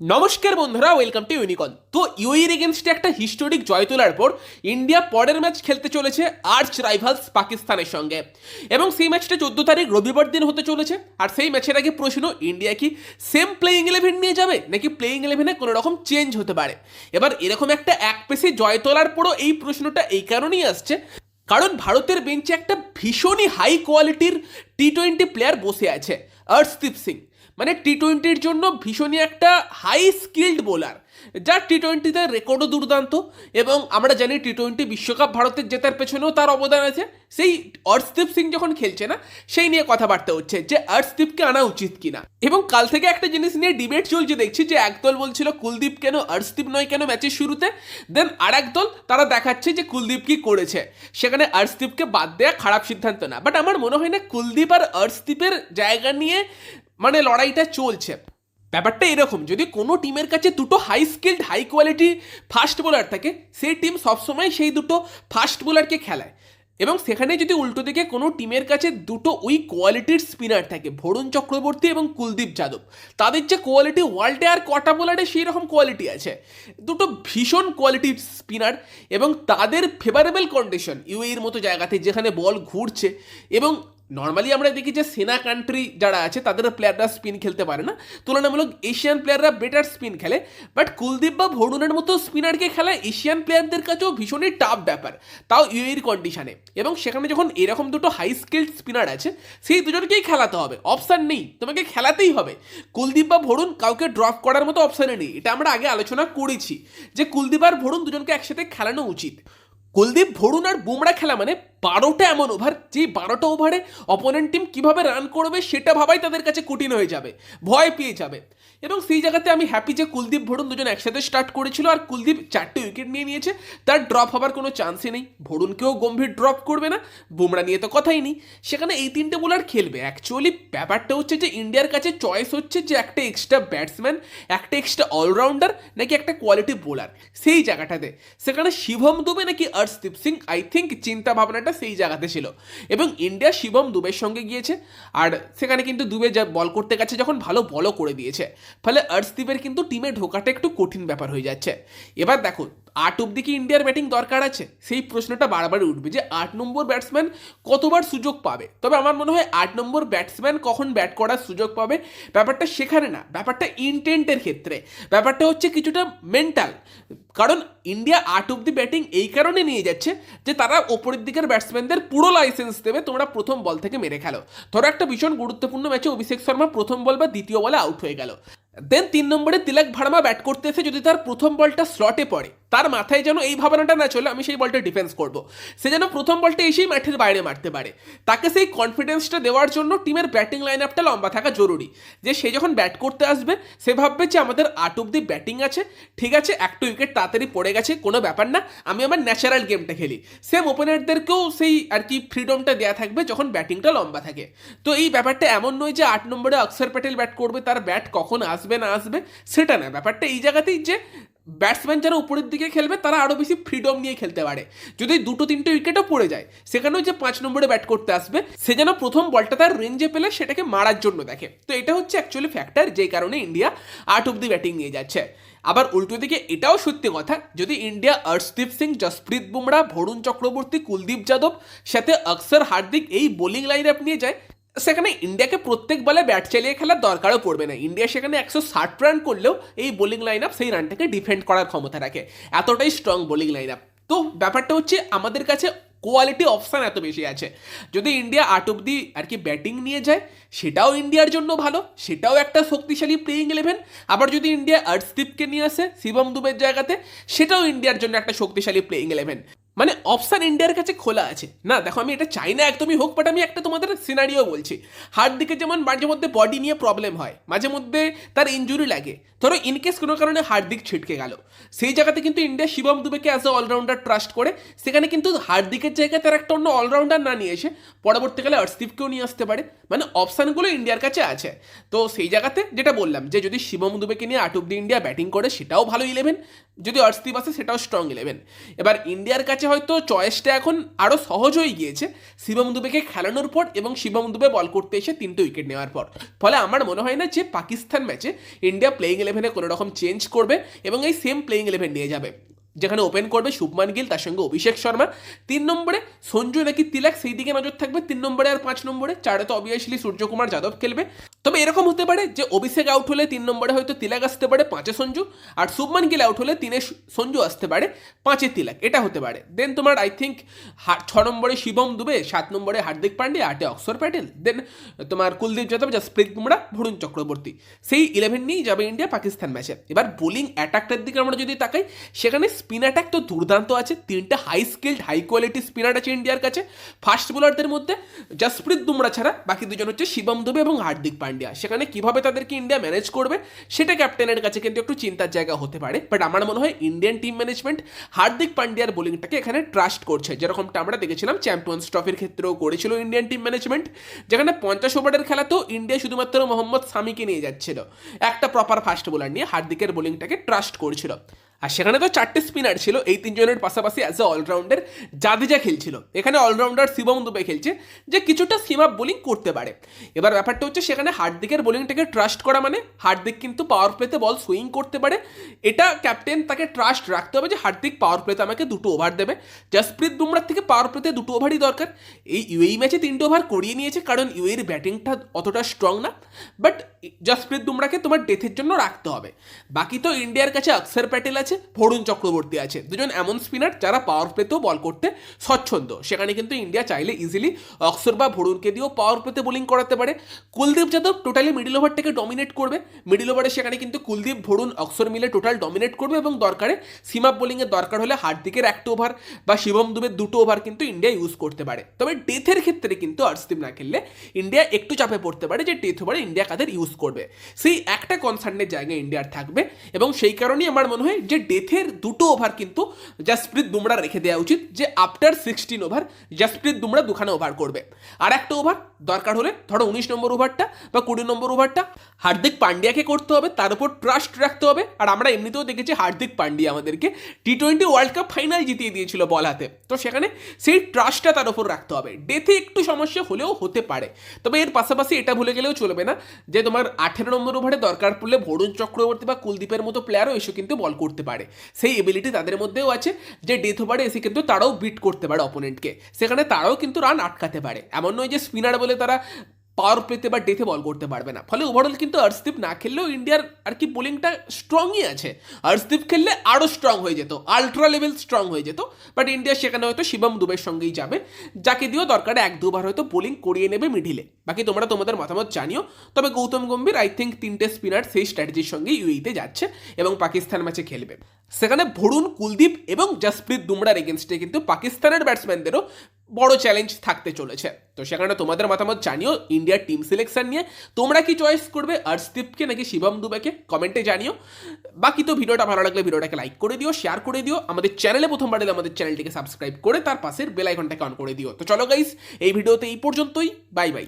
নমস্কার বন্ধুরা welcome to ইউনিকন তো ইউএর এগেনস্টে একটা হিস্টোরিক জয় তোলার পর ইন্ডিয়া পরের ম্যাচ খেলতে চলেছে আর্চ রাইভালস পাকিস্তানের সঙ্গে। এবং সেই ম্যাচটা চোদ্দ তারিখ রবিবার দিন হতে চলেছে। আর সেই ম্যাচের আগে প্রশ্ন ইন্ডিয়া কি সেম প্লেইং ইলেভেন নিয়ে যাবে? নাকি প্লেইং ইলেভেনে কোনো রকম চেঞ্জ হতে পারে? এবার এরকম একটা এক পেসে জয় তোলার পরও এই প্রশ্নটা এই কারণেই আসছে। কারণ ভারতের বেঞ্চে একটা ভীষণই হাই কোয়ালিটির টি টোয়েন্টি প্লেয়ার বসে আছে, অর্শদীপ সিং। মানে টি টোয়েন্টির জন্য ভীষণই একটা হাই স্কিল্ড বোলার যার টি টোয়েন্টিতে রেকর্ডও দুর্দান্ত এবং আমরা জানি টি টোয়েন্টি বিশ্বকাপ ভারতের জেতার পেছনেও তার অবদান আছে। সেই অর্শদীপ সিং যখন খেলছে না, সেই নিয়ে কথাবার্তা হচ্ছে যে অর্শদীপকে আনা উচিত কিনা। এবং কাল থেকে একটা জিনিস নিয়ে ডিবেট চলছে, দেখছি যে একদল বলছিল কুলদীপ কেন অর্শদীপ নয় কেন ম্যাচের শুরুতে? দেন আর দল তারা দেখাচ্ছে যে কুলদীপ কি করেছে। সেখানে অর্শদীপকে বাদ দেওয়া খারাপ সিদ্ধান্ত না। বাট আমার মনে হয় না কুলদীপ আর অর্শদীপের জায়গা নিয়ে মানে লড়াইটা চলছে। ব্যাপারটা এরকম, যদি কোনো টিমের কাছে দুটো high skilled high quality fast bowler থাকে, সেই টিম সবসময় সেই দুটো ফাস্ট বোলারকে খেলায়। এবং সেখানে যদি উল্টো দিকে কোনো টিমের কাছে দুটো ওই কোয়ালিটির স্পিনার থাকে ভরুণ চক্রবর্তী এবং কুলদীপ যাদব তাদের যে কোয়ালিটি ওয়ার্ল্ডে আর কটা বোলারে সেই রকম কোয়ালিটি আছে। দুটো ভীষণ কোয়ালিটির স্পিনার এবং তাদের ফেভারেবল কন্ডিশন ইউএর মতো জায়গাতে যেখানে বল ঘুরছে এবং নর্মালি আমরা দেখি যে সেনা কান্ট্রি যারা আছে তাদের প্লেয়াররা স্পিন খেলতে পারে না। তুলনামূলক এশিয়ান প্লেয়াররা বেটার স্পিন খেলে। বাট কুলদীপ বা ভরুণের মতো স্পিনারকে খেলা এশিয়ান প্লেয়ারদের কাছেও ভীষণই টাফ ব্যাপার। তাও ইউএর কন্ডিশনে এবং সেখানে যখন এরকম দুটো হাই স্কিল্ড স্পিনার আছে, সেই দুজনকেই খেলাতে হবে। অপশান নেই। তোমাকে খেলাতেই হবে। কুলদীপ বা ভরুণ কাউকে ড্রপ করার মতো অপশানে নেই। এটা আমরা আগে আলোচনা করেছি যে কুলদীপ আর ভরুণ দুজনকে একসাথে খেলানো উচিত। কুলদীপ ভরুণ আর বুমরা খেলা মানে বারোটা এমন ওভার যে বারোটা ওভারে অপোনেন্ট টিম কীভাবে রান করবে সেটা ভাবাই তাদের কাছে কঠিন হয়ে যাবে, ভয় পেয়ে যাবে। এবং সেই জায়গাতে আমি হ্যাপি যে কুলদীপ ভরুণ দুজন একসাথে স্টার্ট করেছিল আর কুলদীপ চারটে উইকেট নিয়ে নিয়েছে, তার ড্রপ হবার কোনো চান্সই নেই। ভরুণকেও গম্ভীর ড্রপ করবে না, বুমরা নিয়ে তো কথাই নেই। সেখানে এই তিনটে বোলার খেলবে। অ্যাকচুয়ালি ব্যাপারটা হচ্ছে যে ইন্ডিয়ার কাছে চয়েস হচ্ছে যে একটা এক্সট্রা ব্যাটসম্যান একটা এক্সট্রা অলরাউন্ডার নাকি একটা কোয়ালিটি বোলার সেই জায়গাটাতে। সেখানে শিভম দুবে নাকি অর্শদীপ সিং আই থিঙ্ক চিন্তা ভাবনাটা সেই জায়গাতে ছিল। এবং ইন্ডিয়া শিবম দুবের সঙ্গে গিয়েছে, আর সেখানে কিন্তু দুবে যা বল করতে গেছে, যখন ভালো বলও করে দিয়েছে। ফলে অর্শদীপের কিন্তু টিমে ঢোকাটা একটু কঠিন ব্যাপার হয়ে যাচ্ছে। এবার দেখো, আট অব্দি কি ইন্ডিয়ার ব্যাটিং দরকার আছে? সেই প্রশ্নটা বারবার উঠবে যে আট নম্বর ব্যাটসম্যান কতবার সুযোগ পাবে? তবে আমার মনে হয় আট নম্বর ব্যাটসম্যান কখন ব্যাট করার সুযোগ পাবে, ব্যাপারটা সেখানে না। ব্যাপারটা ইন্টেন্টের ক্ষেত্রে। ব্যাপারটা হচ্ছে কিছুটা মেন্টাল কারণ ইন্ডিয়া আট দি ব্যাটিং এই কারণে নিয়ে যাচ্ছে যে তারা ওপরের দিকের ব্যাটসম্যানদের পুরো লাইসেন্স দেবে, তোমরা প্রথম বল থেকে মেরে খেলো। ধরো একটা ভীষণ গুরুত্বপূর্ণ ম্যাচে অভিষেক শর্মা প্রথম বল বা দ্বিতীয় বলে আউট হয়ে গেল। দেন তিন নম্বরে তিলক ভার্মা ব্যাট করতে এসে যদি তার প্রথম বলটা স্লটে পড়ে তার মাথায় যেন এই ভাবনাটা না চলে, আমি সেই বলটা ডিফেন্স করব। সে যেন প্রথম বলটা এসেই মাঠের বাইরে মারতে পারে। তাকে সেই কনফিডেন্সটা দেওয়ার জন্য টিমের ব্যাটিং লাইন আপটা লম্বা থাকা জরুরি। যে সে যখন ব্যাট করতে আসবে, সে ভাববে যে আমাদের আট অব্দি ব্যাটিং আছে। ঠিক আছে, একটা উইকেট তাড়াতাড়ি পড়ে গেছে, কোনো ব্যাপার না, আমি আমার ন্যাচারাল গেমটা খেলি। সেম ওপেনারদেরকেও সেই আর কি ফ্রিডমটা দেওয়া থাকবে যখন ব্যাটিংটা লম্বা থাকে। তো এই ব্যাপারটা এমন নয় যে আট নম্বরে অক্ষর প্যাটেল ব্যাট করবে, তার ব্যাট কখন আসবে, না আসবে, সেটা না। ব্যাপারটা এই জায়গাতেই যে ব্যাটসম্যান যারা উপরের দিকে খেলবে, তারা আরও বেশি ফ্রিডম নিয়ে খেলতে পারে। যদি দুটো, তিনটে উইকেটও পড়ে যায় সেখানেও যে পাঁচ নম্বরে ব্যাট করতে আসবে, সে যেন প্রথম বলটা তার রেঞ্জে পেলে সেটাকে মারার জন্য দেখে। তো এটা হচ্ছে অ্যাকচুয়ালি ফ্যাক্টর যেই কারণে ইন্ডিয়া আট অব্দি ব্যাটিং নিয়ে যাচ্ছে। আবার উল্টো দিকে এটাও সত্যি কথা, যদি ইন্ডিয়া অর্শদীপ সিং, জসপ্রীত বুমরা ভরুণ চক্রবর্তী, কুলদীপ যাদব, সাথে অক্সর হার্দিক এই বোলিং লাইন আপ নিয়ে যায় সেখানে ইন্ডিয়াকে প্রত্যেক বলে ব্যাট চালিয়ে খেলার দরকারও পড়বে না। ইন্ডিয়া সেখানে একশো ষাট রান করলেও এই বোলিং লাইন আপ সেই রানটাকে ডিফেন্ড করার ক্ষমতা রাখে। এতটাই স্ট্রং বোলিং লাইন আপ তো ব্যাপারটা হচ্ছে আমাদের কাছে কোয়ালিটি অপশান এত বেশি আছে। যদি ইন্ডিয়া আট অব্দি আর কি ব্যাটিং নিয়ে যায়, সেটাও ইন্ডিয়ার জন্য ভালো, সেটাও একটা শক্তিশালী প্লেইং ইলেভেন আবার যদি ইন্ডিয়া আর্টসদীপকে নিয়ে আসে, শিবম দুবের জায়গাতে, সেটাও ইন্ডিয়ার জন্য একটা শক্তিশালী প্লেইং ইলেভেন মানে অপশান ইন্ডিয়ার কাছে খোলা আছে। না, দেখো, আমি এটা চাই না একদমই হোক বাট আমি একটা তোমাদের সিনারিও বলছি। হার্দিকের যেমন মাঝে মধ্যে বডি নিয়ে প্রবলেম হয়, মাঝে মধ্যে তার ইঞ্জুরি লাগে। ধরো ইনকেস কোনো কারণে হার্দিক ছিটকে গেল। সেই জায়গাতে কিন্তু ইন্ডিয়া শিবম দুবেকে অ্যাজ এ অলরাউন্ডার ট্রাস্ট করে, সেখানে কিন্তু হার্দিকের জায়গায় তার একটা অন্য অলরাউন্ডার না নিয়ে এসে পরবর্তীকালে অর্শদীপকেও নিয়ে আসতে পারে। মানে অপশানগুলো ইন্ডিয়ার কাছে আছে। তো সেই জায়গাতে যেটা বললাম যে, যদি শিবম দুবেকে নিয়ে আট অব্দি ইন্ডিয়া ব্যাটিং করে, সেটাও ভালো ইলেভেন যদি অর্শদীপ আসে, সেটাও স্ট্রং ইলেভেন এবার ইন্ডিয়ার কাছে হয়তো চয়েসটা এখন আরও সহজ হয়ে গিয়েছে। শিবম দুবেকে খেলানোর পর এবং শিবম দুবে বল করতে এসে তিনটে উইকেট নেওয়ার পর। ফলে আমার মনে হয় না যে পাকিস্তান ম্যাচে ইন্ডিয়া প্লেইং ইলেভেনে কোনো রকম চেঞ্জ করবে এবং এই সেম প্লেয়িং ইলেভেন নিয়ে যাবে। যেখানে ওপেন করবে শুভমান গিল, তার সঙ্গে অভিষেক শর্মা। তিন নম্বরে সঞ্জু নাকি তিলাক, সেই দিকে নজর থাকবে। তিন নম্বরে আর পাঁচ নম্বরে চারে তো অবভিয়াসলি সূর্যকুমার যাদব খেলবে। তবে এরকম হতে পারে যে অভিষেক আউট হলে তিন নম্বরে হয়তো তিলাক আসতে পারে, পাঁচে সঞ্জু। আর শুভমান গিল আউট হলে তিনে সঞ্জু আসতে পারে, পাঁচে তিলাক। এটা হতে পারে। দেন তোমার আই থিঙ্ক ছ নম্বরে শিবম দুবে, সাত নম্বরে হার্দিক পান্ডে, আটে অক্ষর প্যাটেল। দেন তোমার কুলদীপ যাদব জাসপ্রীত বুমরা ভরুণ চক্রবর্তী। সেই ইলেভেন নিয়েই যাবে ইন্ডিয়া পাকিস্তান ম্যাচে এবার বোলিং অ্যাটাকটার দিকে আমরা যদি তাকাই, সেখানে স্পিন অ্যাটাক তো দুর্দান্ত আছে। তিনটে high skilled high quality spinner আছে ইন্ডিয়ার কাছে। ফাস্ট বোলারদের মধ্যে জাসপ্রীত বুমরা ছাড়া বাকি দুজন হচ্ছে শিবম দুবে এবং হার্দিক পান্ডিয়া। সেখানে কীভাবে তাদেরকে ইন্ডিয়া ম্যানেজ করবে, সেটা ক্যাপ্টেনের কাছে কিন্তু একটু চিন্তার জায়গা হতে পারে। বাট আমার মনে হয় ইন্ডিয়ান টিম ম্যানেজমেন্ট হার্দিক পান্ডিয়ার বোলিংটাকে এখানে ট্রাস্ট করছে। যেরকমটা আমরা দেখেছিলাম চ্যাম্পিয়ন্স ট্রফির ক্ষেত্রেও করেছিল ইন্ডিয়ান টিম ম্যানেজমেন্ট যেখানে পঞ্চাশ ওভারের খেলাতেও ইন্ডিয়া শুধুমাত্র মোহাম্মদ সামিকে নিয়ে যাচ্ছিল। একটা প্রপার ফাস্ট বোলার নিয়ে হার্দিকের বোলিংটাকে ট্রাস্ট করছিল। আর সেখানে তো চারটে স্পিনার ছিল, এই তিনজনের পাশাপাশি অ্যাজ এ অলরাউন্ডার জাদেজা খেলছিল। এখানে অলরাউন্ডার শিবম দুবে খেলছে, যে কিছুটা সীমা বোলিং করতে পারে। এবার ব্যাপারটা হচ্ছে সেখানে হার্দিকের বোলিংটাকে ট্রাস্ট করা মানে হার্দিক কিন্তু পাওয়ার প্লেতে বল সুইং করতে পারে। এটা ক্যাপ্টেন তাকে ট্রাস্ট রাখতে হবে যে হার্দিক পাওয়ার প্লেতে আমাকে দুটো ওভার দেবে। জসপ্রীত বুমরার থেকে পাওয়ার প্লেতে দুটো ওভারই দরকার। এই ইউএই ম্যাচে তিনটে ওভার করিয়ে নিয়েছে, কারণ ইউএর ব্যাটিংটা অতটা স্ট্রং না। বাট জসপ্রীত বুমরাকে তোমার ডেথের জন্য রাখতে হবে। বাকি তো ইন্ডিয়ার কাছে অক্ষর প্যাটেল আছে ভরুণ চক্রবর্তী আছে। দুজন এমন স্পিনার যারা পাওয়ার প্লেতেও বল করতে স্বচ্ছন্দ। সেখানে কিন্তু ইন্ডিয়া চাইলে ইজিলি অক্ষর বা ভরুণকে দিয়েও পাওয়ার প্লেতে বোলিং করাতে পারে। কুলদীপ যাদব টোটালি মিডিল ওভারটাকে ডমিনেট করবে। মিডিল ওভারে সেখানে কিন্তু কুলদীপ ভরুণ অক্ষর মিলে টোটাল ডমিনেট করবে এবং দরকারে সীমা বোলিংয়ের দরকার হলে হার্দিকের একটা ওভার বা শিবম দুবের দুটো ওভার কিন্তু ইন্ডিয়া ইউজ করতে পারে। তবে ডেথের ক্ষেত্রে কিন্তু আর্শদীপ না খেললে ইন্ডিয়া একটু চাপে পড়তে পারে যে ডেথ ওভারে ইন্ডিয়া কাদের ইউজ করবে। সেই একটা কনসার্নের জায়গায় ইন্ডিয়ার থাকবে এবং সেই কারণেই আমার মনে হয় যে ডেথের দুটো ওভার কিন্তু জাসপ্রীত বুমরা রেখে দেওয়া উচিত, যে after sixteen over Jasprit Bumrah দুখানে over করবে। আর একটা ওভার দরকার হলে, ধরো উনিশ নম্বর ওভারটা বা কুড়ি নম্বর ওভারটা হার্দিক পান্ডিয়াকে করতে হবে, তার উপর ট্রাস্ট রাখতে হবে। আর আমরা এমনিতেও দেখেছি হার্দিক পান্ডিয়া আমাদেরকে T twenty world cup final জিতিয়ে দিয়েছিল বল হাতে। তো সেখানে সেই ট্রাস্টটা তার উপর রাখতে হবে। ডেথে একটু সমস্যা হলেও হতে পারে। তবে এর পাশাপাশি এটা ভুলে গেলেও চলবে না, যে তোমার আঠেরো নম্বর ওভারে দরকার পড়লে বরুণ চক্রবর্তী বা কুলদীপের মতো প্লেয়ারও এসে কিন্তু বল করতে পারে। সেই এবিলিটি তাদের মধ্যেও আছে যে ডেথ ওভারে এসে কিন্তু তারাও বিট করতে পারে অপোনেন্টকে সেখানে তারাও কিন্তু রান আটকাতে পারে। এমন নয় যে স্পিনার বলে তারা পাওয়ার প্লেতে বা ডেথে বল করতে পারবে না। ফলে ওভারঅল কিন্তু অর্শদীপ না খেললেও ইন্ডিয়ার আর কি বোলিংটা স্ট্রংই আছে। অর্শদীপ খেললে আরও স্ট্রং হয়ে যেত আলট্রা লেভেল স্ট্রং হয়ে যেত। বাট ইন্ডিয়া সেখানে হয়তো শিবম দুবের সঙ্গেই যাবে, যাকে দিয়েও দরকারে এক দুবার হয়তো বোলিং করিয়ে নেবে মিডিলে বাকি তোমরা তোমাদের মতামত জানিও। তবে গৌতম গম্ভীর আই থিঙ্ক তিনটে স্পিনার সেই স্ট্র্যাটেজির সঙ্গে ইউইতে যাচ্ছে এবং পাকিস্তান ম্যাচে খেলবে। সেখানে ভরুণ, কুলদীপ এবং জসপ্রীত বুমরার এগেনস্টে কিন্তু পাকিস্তানের ব্যাটসম্যানদেরও বড় চ্যালেঞ্জ থাকতে চলেছে। তো সেখানে তোমাদের মতামত জানিও ইন্ডিয়ার টিম সিলেকশন নিয়ে। তোমরা কি চয়েস করবে? অর্শদীপকে নাকি শিবম দুবেকে? কমেন্টে জানিও। বাকি তো ভিডিওটা ভালো লাগলে ভিডিওটাকে লাইক করে দিও শেয়ার করে দিও। আমাদের চ্যানেলে প্রথমবার এলে আমাদের চ্যানেলটিকে সাবস্ক্রাইব করে, তার পাশের বেল আইকনটাকে অন করে দিও। তো চলো গাইস এই ভিডিওতে এই পর্যন্তই। Bye bye